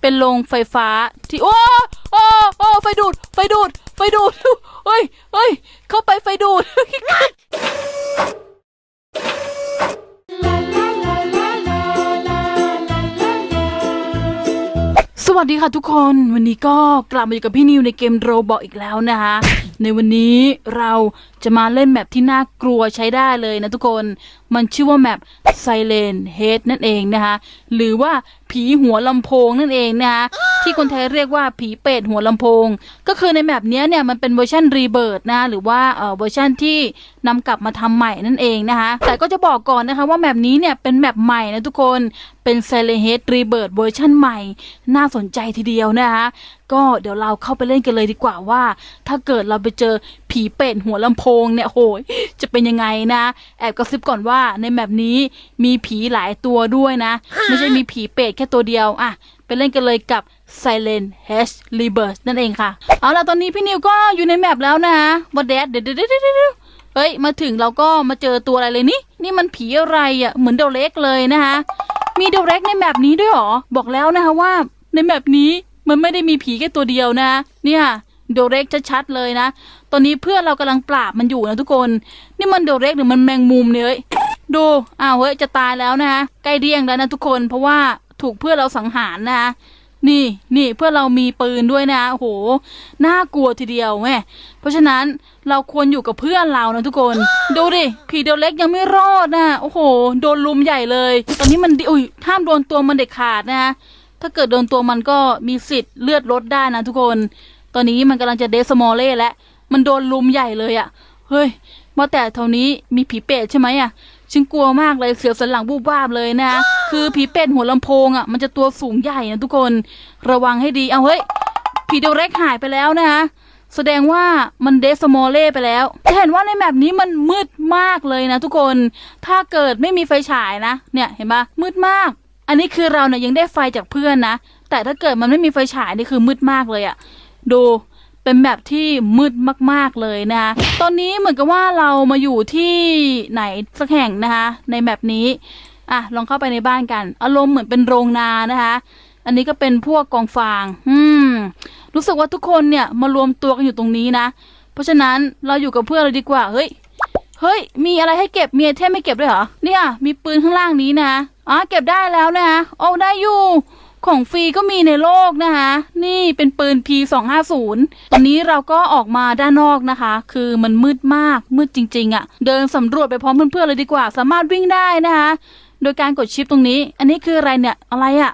เป็นโรงไฟฟ้าที่โอ้โอ้โอ้ไฟดูด ไฟดูด ไฟดูดเฮ้ยเฮ้ยเข้าไปไฟดูด สวัสดีค่ะทุกคนวันนี้ก็กลับมาอยู่กับพี่นิวในเกมโรบอกอีกแล้วนะคะ ในวันนี้เราจะมาเล่นแมปที่น่ากลัวใช้ได้เลยนะทุกคน มันชื่อว่าแมป Silent Head นั่นเองนะคะ หรือว่า ผีหัวลำโพงนั่นเองนะคะที่คนไทยเรียกว่าผีเป็ดหัวลำโพง ก็คือในแมปเนี้ยเนี่ยมันเป็นเวอร์ชันรีเบิร์ดนะหรือว่าเอ่อเวอร์ชันที่นำกลับมาทำใหม่นั่นเองนะคะแต่ก็จะบอกก่อนนะคะว่าแมปนี้เนี่ยเป็นแมปใหม่นะทุกคนเป็น Silent Head Rebirth เวอร์ชันใหม่ น่าสนใจทีเดียวนะคะก็เดี๋ยวเราเข้าไปเล่นกันเลยดีกว่าว่า ถ้าเกิดเราไปเจอ ผีเป็ดหัวลำโพงเนี่ยโหยจะเป็นยังไงนะ แอบกระซิบก่อนว่าในแมปนี้มีผีหลายตัวด้วยนะ ไม่ใช่มีผีเป็ดแค่ตัวเดียวอะไปเล่นกันเลยกับ Silent H Rebirth นั่นเองค่ะ เอาล่ะ ตอนนี้พี่นิวก็อยู่ในแมปแล้วนะวัดแดดเดี๋ยวเดี๋ยวเดี๋ยวเดี๋ยวเฮ้ย มาถึงเราก็มาเจอตัวอะไรเลยนี่ นี่มันผีอะไรอะ่ะ เหมือนเดลเล็กเลยนะคะ มีเดลเล็กในแมปนี้ด้วยเหรอ บอกแล้วนะคะว่าในแมปนี้มันไม่ได้มีผีแค่ตัวเดียวนะ เนี่ย เดเล็กชัดๆเลยนะ ตอนนี้เพื่อนเรากำลังปราบมันอยู่นะทุกคน นี่มันเดเล็กหรือมันแมงมุมเนี่ยเฮ้ดู อ้าวเฮ้ย จะตายแล้วนะใกล้เดียงแล้วนะทุกคน เพราะว่าถูกเพื่อนเราสังหารนะคะนี่นี่เพื่อนเรามีปืนด้วยนะโอ้โหน่ากลัวทีเดียวแม่เพราะฉะนั้นเราควรอยู่กับเพื่อนเรานะทุกคน ดูดิผีเดียวเล็กยังไม่รอดนะโอ้โห โดนลุมใหญ่เลย ตอนนี้มันดิอุ้ยห้ามโดนตัวมันเด็ดขาดนะถ้าเกิดโดนตัวมันก็มีสิทธิ์เลือดลดได้นะทุกคน ตอนนี้มันกำลังจะเดสมอลเล่แล้วมันโดนลุมใหญ่เลยอะ่ะ เฮ้ยว่าแต่เท่านี้มีผีเป็ดใช่ไหมอะ่ะฉันกลัวมากเลยเสียวสันหลังบูบวาบเลยนะ คือผีเป็ดหัวลำโพงอะ่ะมันจะตัวสูงใหญ่นะทุกคนระวังให้ดีเอาเฮ้ยผีเดเร็กหายไปแล้วนะคะแสดงว่ามันเดสมอลเล่ไปแล้วจะเห็นว่าในแมปนี้มันมืดมากเลยนะทุกคน ถ้าเกิดไม่มีไฟฉายนะ เนี่ยเห็นปะมืดมาก อันนี้คือเราเนี่ยยังได้ไฟจากเพื่อนนะ แต่ถ้าเกิดมันไม่มีไฟฉายนี่คือมืดมากเลยอะ ดูเป็นแบบที่มืดมากๆเลยนะคะตอนนี้เหมือนกับว่าเรามาอยู่ที่ไหนสักแห่งนะคะ ในแมปนี้อะลองเข้าไปในบ้านกัน อารมณ์เหมือนเป็นโรงนานะคะ อันนี้ก็เป็นพวกกองฟาง อืม รู้สึกว่าทุกคนเนี่ยมารวมตัวกันอยู่ตรงนี้นะ เพราะฉะนั้นเราอยู่กับเพื่อนเราดีกว่า เฮ้ย เฮ้ย มีอะไรให้เก็บมีไอเทมไม่เก็บด้วยเหรอ เนี่ย มีปืนข้างล่างนี้นะอ๋อ เก็บได้แล้วนะคะโอ้ได้อยู่ ของฟรีก็มีในโลกนะคะ นี่เป็นปืน P250 ตอนนี้เราก็ออกมาด้านนอกนะคะ คือมันมืดมากมืดจริง ๆอะ่ะ เดินสำรวจไปพร้อมเพื่อนๆเลยดีกว่า สามารถวิ่งได้นะคะ โดยการกดชิปตรงนี้ อันนี้คืออะไรเนี่ย อะไรอะ่ะ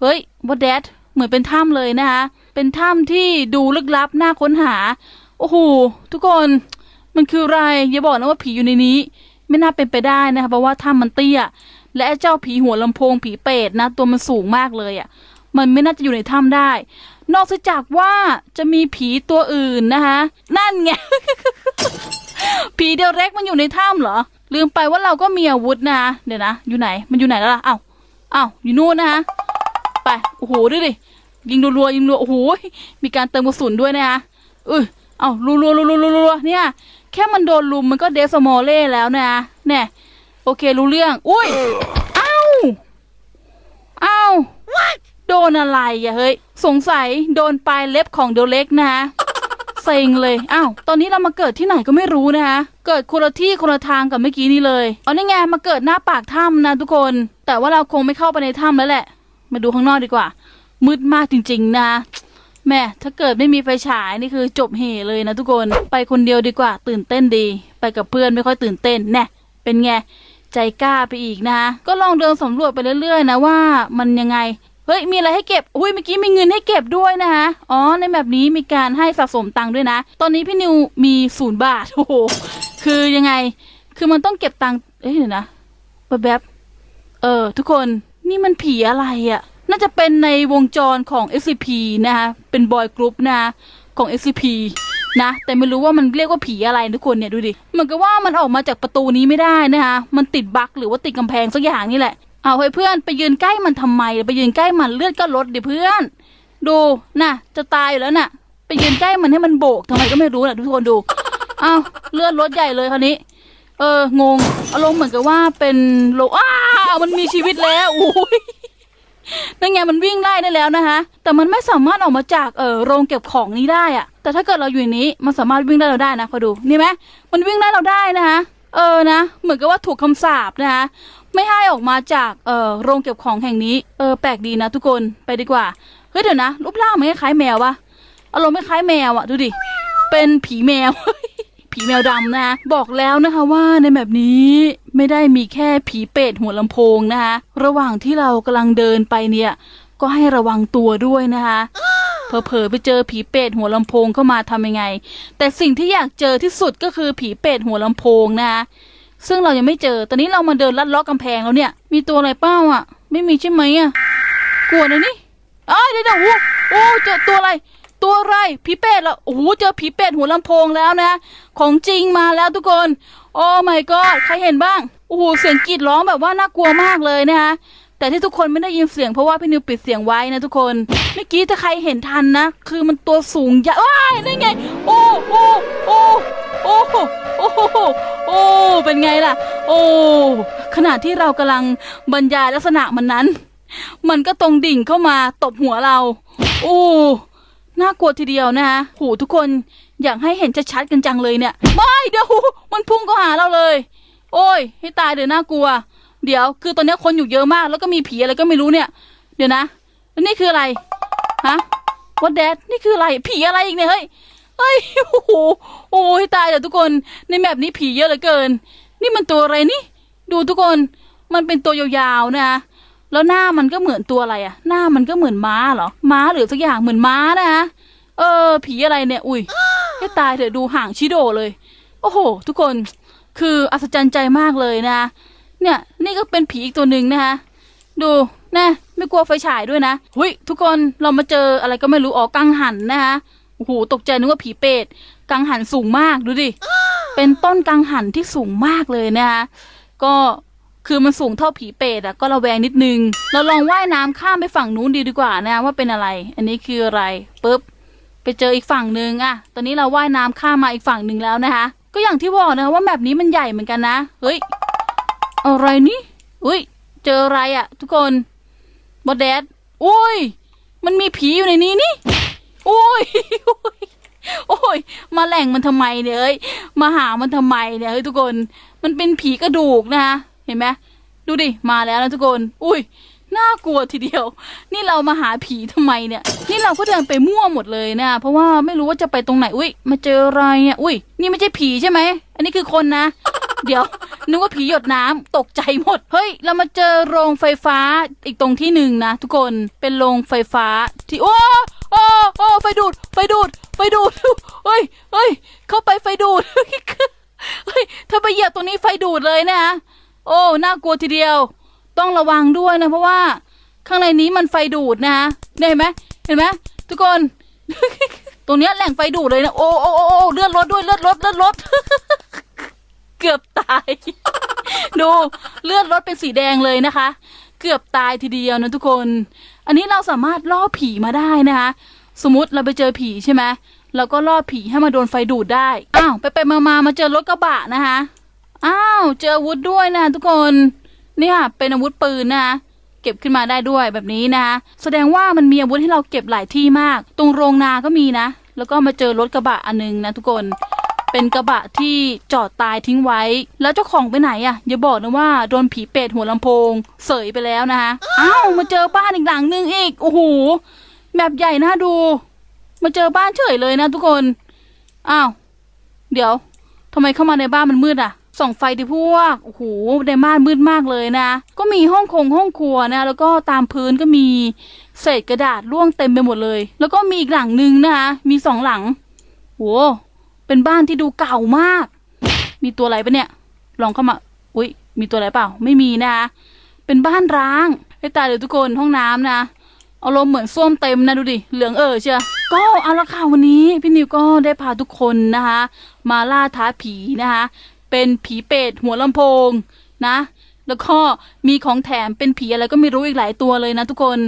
เฮ้ยวัดแดดเหมือนเป็นถ้ำเลยนะคะ เป็นถ้ำที่ดูลึกลับน่าค้นหา โอ้โหทุกคนมันคืออะไรอย่าบอกนะว่าผีอยู่ในนี้ ไม่น่าเป็นไปได้นะคะเพราะว่าถ้ำมันเตี้ย และไอ้เจ้าผีหัวลำโพงผีเป็ดนะตัวมันสูงมากเลยอะ่ะ มันไม่น่าจะอยู่ในถ้ำได้ นอกจากว่าจะมีผีตัวอื่นนะคะนั่นไง ผีเดียวเล็กมันอยู่ในถ้ำเหรอ ลืมไปว่าเราก็มีอาวุธนะเดี๋ยวนะ อยู่ไหน มันอยู่ไหนแล้วล่ะอ้าวอ้าวอยู่นู่นนะคะไป โอ้โหดูดิ ยิงรัวๆยิงรัว โอ้โห มีการเติมกระสุนด้วยนะคะเออเอารัวๆรัวๆรัวๆเนี่ย แค่มันโดนลุมมันก็เดสมอลเล่แล้วนะเนี่ย โอเครู้เรื่อง อุ้ย เอ้า เอ้า โดนอะไรอะเฮ้ย สงสัยโดนปลายเล็บของเดลเล็กนะเซ็งเลยอ้าวตอนนี้เรามาเกิดที่ไหนก็ไม่รู้นะคะ เกิดคนละที่คนละทางกับเมื่อกี้นี้เลยเอานี่ไงมาเกิดหน้าปากถ้ำนะทุกคน แต่ว่าเราคงไม่เข้าไปในถ้ำแล้วแหละ มาดูข้างนอกดีกว่า มืดมากจริง ๆ นะแม่ถ้าเกิดไม่มีไฟฉายนี่คือจบเหเลยนะทุกคน ไปคนเดียวดีกว่า ตื่นเต้นดี ไปกับเพื่อนไม่ค่อยตื่นเต้นแน่เป็นไง ใจกล้าไปอีกนะก็ลองเดินสำรวจไปเรื่อยๆ นะว่ามันยังไงเฮ้ย มีอะไรให้เก็บ อุ้ย เมื่อกี้มีเงินให้เก็บด้วยนะคะอ๋อ ในแบบนี้มีการให้สะสมตังค์ด้วยนะ ตอนนี้พี่นิวมีศูนย์บาท โอ้โห คือยังไง คือมันต้องเก็บตังค์ เอ้ยเดี๋ยวนะแบบแบบ เออ ทุกคน นี่มันผีอะไรอะ่ะ น่าจะเป็นในวงจรของ SCP นะคะ เป็นบอยกรุ๊ปนะคะของ SCP นะแต่ไม่รู้ว่ามันเรียกว่าผีอะไรทุกคนเนี่ยดูดิเหมือนกับว่ามันออกมาจากประตูนี้ไม่ได้นะคะมันติดบั๊กหรือว่าติดกำแพงสักอย่างนี่แหละเอาเฮ้เพื่อนไปยืนใกล้มันทำไม ไปยืนใกล้มันเลือดก็ลดดิเพื่อน ดูน่ะ จะตายอยู่แล้วน่ะ ไปยืนใกล้มันให้มันโบกทำไมก็ไม่รู้น่ะทุกคนดูเอาเลือดลดใหญ่เลยคราวนี้ เอองงอารมณ์เหมือนกับว่าเป็นโลอ้ามันมีชีวิตแล้วอุ้ย นั่นไงมันวิ่งไล่ได้แล้วนะคะแต่มันไม่สามารถออกมาจากเออโรงเก็บของนี้ได้อะแต่ถ้าเกิดเราอยู่ในนี้มันสามารถวิ่งได้เราได้นะคอยดูนี่ไหมมันวิ่งได้เราได้นะคะเออนะ เหมือนกับว่าถูกคำสาปนะคะไม่ให้ออกมาจากเออโรงเก็บของแห่งนี้เออแปลกดีนะทุกคนไปดีกว่าเฮ้ยเดี๋ยวนะรูปร่างมันคล้ายแมวปะอารมณ์คล้ายแมวอะดูดิเป็นผีแมว ผีแมวดำนะคะบอกแล้วนะคะว่าในแบบนี้ไม่ได้มีแค่ผีเป็ดหัวลำโพงนะคะระหว่างที่เรากำลังเดินไปเนี่ย ก็ให้ระวังตัวด้วยนะคะเผลอๆไปเจอผีเป็ดหัวลำโพงเข้ามาทำยังไง แต่สิ่งที่อยากเจอที่สุดก็คือผีเป็ดหัวลำโพงนะคะซึ่งเรายังไม่เจอ ตอนนี้เรามาเดินลัดล้อกำแพงแล้วเนี่ย มีตัวอะไรเป้าอะ ไม่มีใช่ไหมอะ กลัวนะนี่อ้ยเดี๋ยวเดี๋ยวโอ้โอ้เจอตัวอะไร ตัวอะไรผีเป็ดเหรอโอ้โหเจอผีเป็ดหัวลำโพงแล้วนะ ของจริงมาแล้วทุกคนโอ้ my god ใครเห็นบ้างโอ้โหเสียงกรีดร้องแบบว่าน่ากลัวมากเลยนะคะแต่ที่ทุกคนไม่ได้ยินเสียงเพราะว่าพี่นิวปิดเสียงไว้นะทุกคนเมื่อกี้ถ้าใครเห็นทันนะ คือมันตัวสูงใหญ่ว้ายนั่นไง โอ้โอ้โอ้โอ้โอ้โอ้เป็นไงล่ะ โอ้ขณะที่เรากำลังบรรยายลักษณะมันนั้น มันก็ตรงดิ่งเข้ามาตบหัวเรา โอ้ น่ากลัวทีเดียวนะคะโหทุกคนอยากให้เห็นชัดๆกันจังเลยเนี่ยไม่เดี๋ยวมันพุ่งเข้าหาเราเลย โอ้ย ให้ตายเดี๋ยวน่ากลัว เดี๋ยวคือตอนนี้คนอยู่เยอะมาก แล้วก็มีผีอะไรก็ไม่รู้เนี่ย เดี๋ยวนะแล้วนี่คืออะไรฮะวัดแดดนี่คืออะไร ผีอะไรอีกเนี่ยเฮ้ยเฮ้ยโอ้โหโอ้ยตายเดี๋ยวทุกคนในแมปนี้ผีเยอะเหลือเกิน นี่มันตัวอะไรนี่ ดูทุกคนมันเป็นตัวยาวๆนะคะ แล้วหน้ามันก็เหมือนตัวอะไรอะหน้ามันก็เหมือนม้าเหรอ ม้าหรือสักอย่างเหมือนม้านะคะเออ ผีอะไรเนี่ย อุ้ยให้ตายเถอะดูห่างชิโดเลย โอ้โห ทุกคนคืออัศจรรย์ใจมากเลยนะ เนี่ย นี่ก็เป็นผีอีกตัวหนึ่งนะคะ ดูนะไม่กลัวไฟฉายด้วยนะหุยทุกคนเรามาเจออะไรก็ไม่รู้อ๋อกังหันนะคะโอ้โหตกใจนึกว่าผีเป็ดกังหันสูงมากดูดิเป็นต้นกังหันที่สูงมากเลยนะคะก็ คือมันสูงเท่าผีเป็ดอะก็ระแวงนิดนึง เราลองว่ายน้ำข้ามไปฝั่งนู้นดีดีกว่านะว่าเป็นอะไร อันนี้คืออะไรปุ๊บไปเจออีกฝั่งหนึ่งอะตอนนี้เราว่ายน้ำข้ามมาอีกฝั่งหนึ่งแล้วนะคะ ก็อย่างที่บอกนะว่าแบบนี้มันใหญ่เหมือนกันนะ เฮ้ย อะไรนี่อุ้ย เจออะไรอะทุกคนบอดแดดอุ้ย มันมีผีอยู่ในนี้นี่อุ้ยโอ้ย มาแหล่งมันทำไมเนี่ยเอ้ย มาหามันทำไมเนี่ยเฮ้ยทุกคน มันเป็นผีกระดูกนะคะ เห็นไหมดูดิมาแล้วนะทุกคน อุ้ยน่ากลัวทีเดียว นี่เรามาหาผีทำไมเนี่ย นี่เราก็เดินไปมั่วหมดเลยนะเพราะว่าไม่รู้ว่าจะไปตรงไหน อุ้ยมาเจออะไรอะอุ้ย นี่ไม่ใช่ผีใช่ไหม อันนี้คือคนนะ เดี๋ยวนึกว่าผีหยดน้ำตกใจหมด เฮ้ย เรามาเจอโรงไฟฟ้าอีกตรงที่หนึ่งนะทุกคน เป็นโรงไฟฟ้าที่ โอ้ โอ้ โอ้ไฟดูด ไฟดูด ไฟดูดเฮ้ยเฮ้ย เข้าไปไฟดูด เฮ้ย ถ้าไปเหยียบตรงนี้ไฟดูดเลยนะ โอ้น่ากลัวทีเดียว ต้องระวังด้วยนะ เพราะว่าข้างในนี้มันไฟดูดนะเนี่ยเห็นไหมเห็นไหมทุกคน ตรงเนี้ยแหล่งไฟดูดเลยนะโอ้โอ้โอ้โอ้เลือดรถด้วยเลือดรถเลือดรถเกือบตาย ดูเลือดรถเป็นสีแดงเลยนะคะ เกือบตายทีเดียวนะทุกคน อันนี้เราสามารถล่อผีมาได้นะคะ สมมติเราไปเจอผีใช่ไหมเราก็ล่อผีให้มาโดนไฟดูดได้อ้าวไปไปมามามาเจอรถกระบะนะคะ อ้าว เจออาวุธด้วยนะทุกคนเนี่ยเป็นอาวุธปืนนะคะเก็บขึ้นมาได้ด้วยแบบนี้นะคะแสดงว่ามันมีอาวุธให้เราเก็บหลายที่มาก ตรงโรงนาก็มีนะ แล้วก็มาเจอรถกระบะอันนึงนะทุกคนเป็นกระบะที่จอดตายทิ้งไว้ แล้วเจ้าของไปไหนอะ่ะ อย่าบอกนะว่าโดนผีเป็ดหัวลำโพง เสยไปแล้วนะคะอ้าวมาเจอบ้านอีกหลังนึงอีกโอ้โหแบบใหญ่น่าดู มาเจอบ้านเฉยเลยนะทุกคนอ้าวเดี๋ยวทำไมเข้ามาในบ้านมันมืดอะ ส่องไฟดิพวกโอ้โหในบ้านมืดมากเลยนะ ก็มีห้องคงห้องครัวนะ แล้วก็ตามพื้นก็มีเศษกระดาษร่วงเต็มไปหมดเลย แล้วก็มีอีกหลังนึงนะคะ มีสองหลังโหเป็นบ้านที่ดูเก่ามาก มีตัวอะไรปะเนี่ย ลองเข้ามา อุ้ย มีตัวอะไรเปล่า ไม่มีนะคะ เป็นบ้านร้างให้ตายเลยทุกคนห้องน้ำนะอารมณ์เหมือนส้วมเต็มนะดูดิ เหลืองเออเชียวก็เอาละค่ะวันนี้ พี่นิวก็ได้พาทุกคนนะคะ มาล่าท้าผีนะคะ เป็นผีเป็ดหัวลำโพงนะ แล้วก็มีของแถมเป็นผีอะไรก็ไม่รู้อีกหลายตัวเลยนะทุกคน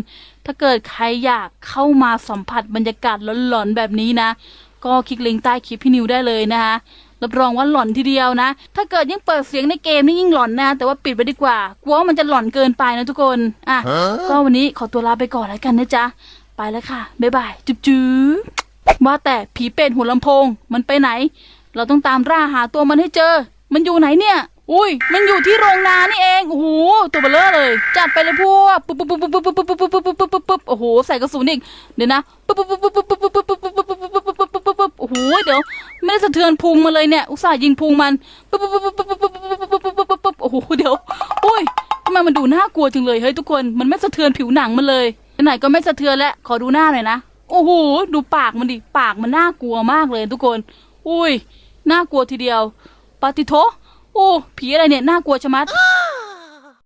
ถ้าเกิดใครอยากเข้ามาสัมผัสบรรยากาศหลอนๆแบบนี้นะ ก็คลิกลิงก์ใต้คลิปพี่นิวได้เลยนะคะรับรองว่าหลอนทีเดียวนะ ถ้าเกิดยิ่งเปิดเสียงในเกมนี่ยิ่งหลอนนะ แต่ว่าปิดไปดีกว่า กลัวว่ามันจะหลอนเกินไปนะทุกคน อะ ก็วันนี้ขอตัวลาไปก่อนแล้วกันนะจ๊ะ ไปแล้วค่ะ บ๊ายบาย จุ๊บจุ๊บว่าแต่ผีเป็ดหัวลำโพง มันไปไหน เราต้องตามร่าหาตัวมันให้เจอ มันอยู่ไหนเนี่ย อุ้ย มันอยู่ที่โรงนานี่เอง โอ้โห ตัวเบลเลอร์เลย จัดไปเลยพวก ปุ๊บปุ๊บปุ๊บปุ๊บปุ๊บปุ๊บปุ๊บปุ๊บปุ๊บปุ๊บปุ๊บโอ้โห ใส่กระสุนอีก เดี๋ยวนะ ปุ๊บปุ๊บปุ๊บปุ๊บปุ๊บปุ๊บปุ๊บปุ๊บปุ๊บปุ๊บปุ๊บปุ๊บปุ๊บปุ๊บโอ้โห เดี๋ยว ไม่ได้สะเทือนพุงมาเลยเนี่ย อุตส่าห์ยิงพุงมัน ปุ๊บปุ๊บปุ๊บปุ๊บปุ๊บปุ๊บปุ๊บปุ๊บปุ๊บปุ๊บปุ๊บโอ้โห เดี๋ยว อุ้ยทำไมมันดูน่ากลัวจังเลย เฮ้ยทุกคน มันไม่สะเทือนผิวหนังมันเลยไหนก็ไม่สะเทือนแล้วขอดูหน้าหน่อยนะ โอ้โห ดูปากมันดิ ปากมันน่ากลัวมากเลยทุกคน อุ้ย น่ากลัวทีเดียว ปาติโท โอ้ ผีอะไรเนี่ย น่ากลัวชะมัด